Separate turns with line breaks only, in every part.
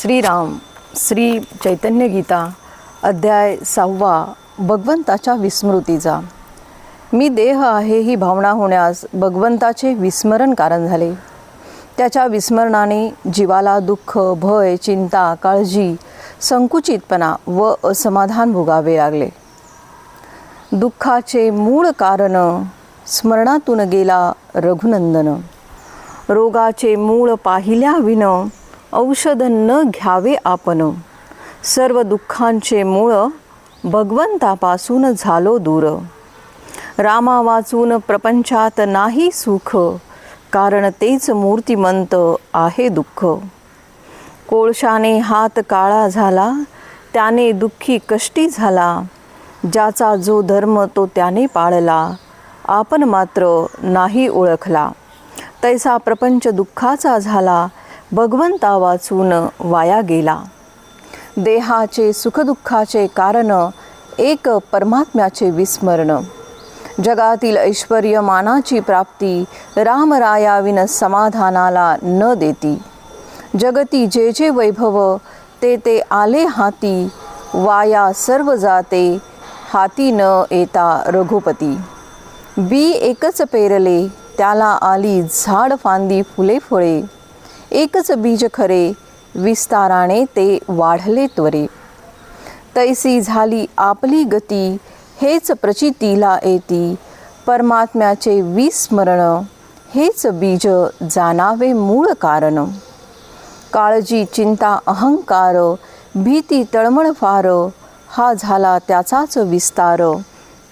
श्रीराम श्री चैतन्य गीता अध्याय सहावा भगवंताच्या विस्मृतीचा. मी देह आहे ही भावना होण्यास भगवंताचे विस्मरण कारण झाले. त्याच्या विस्मरणाने जीवाला दुःख भय चिंता काळजी संकुचितपणा व असमाधान भोगावे लागले. दुःखाचे मूळ कारण स्मरणातून गेला रघुनंदन. रोगाचे मूळ पाहिल्याविनं औषध न घ्यावे आपण. सर्व दुःखांचे मूळ भगवंतापासून झालो दूर. रामा वाचून प्रपंचात नाही सुख कारण तेच मूर्तिमंत आहे दुःख. कोळशाने हात काळा झाला त्याने दुःखी कष्टी झाला ज्याचा जो धर्म तो त्याने पाळला आपण मात्र नाही ओळखला. तैसा प्रपंच दुःखाचा झाला भगवंता वाचून वाया गेला. देहाचे सुखदुःखाचे कारण एक परमात्म्याचे विस्मरण. जगातील ऐश्वर्य मानाची प्राप्ती रामरायाविन समाधानाला न देती. जगती जे जे वैभव ते ते आले हाती वाया सर्व जाते हाती न येता रघुपती. बी एकच पेरले त्याला आली झाड फांदी फुले फळे. एकच बीज खरे विस्ताराने ते वाढले त्वरे. तैसी झाली आपली गती हेच प्रचितीला येती परमात्म्याचे विस्मरण हेच बीज जाणावे मूळ कारण. काळजी चिंता अहंकार भीती तळमळ फार हा झाला त्याचाच विस्तार.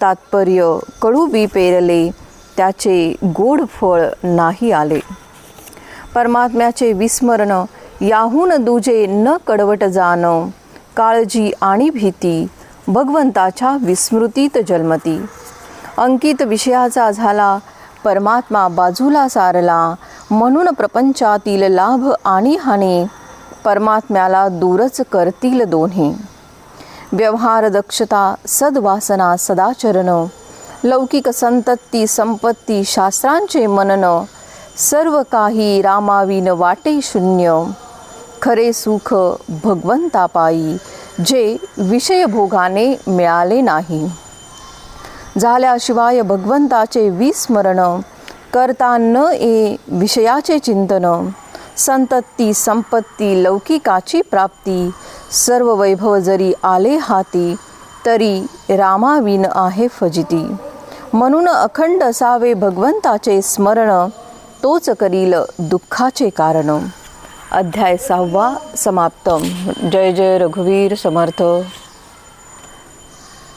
तात्पर्य कडू बी पेरले त्याचे गोड फळ नाही आले. परमात्म्याचे विस्मरण याहून दुजे न कडवट जाण. काळजी आणि भीती भगवंताच्या विस्मृतीत जन्मती. अंकित विषयाचा झाला परमात्मा बाजूला सारला म्हणून प्रपंचातील लाभ आणि हानी परमात्म्याला दूरच करतील दोन्ही. व्यवहार दक्षता सद्वासना सदाचरण लौकिक संतत्ती संपत्ती शास्त्रांचे मनन सर्व काही रामाविन वाटे शून्य. खरे सुख भगवंतापायी जे विषयभोगाने मिळाले नाही. झाल्याशिवाय भगवंताचे विस्मरण करता न ये विषयाचे चिंतन संतत्ती संपत्ती लौकिकाची प्राप्ती सर्व वैभव जरी आले हाती तरी रामाविन आहे फजिती. म्हणून अखंड असावे भगवंताचे स्मरण तोच करील दुःखाचे कारण. अध्याय सहावा समाप्त जय जय रघुवीर समर्थ.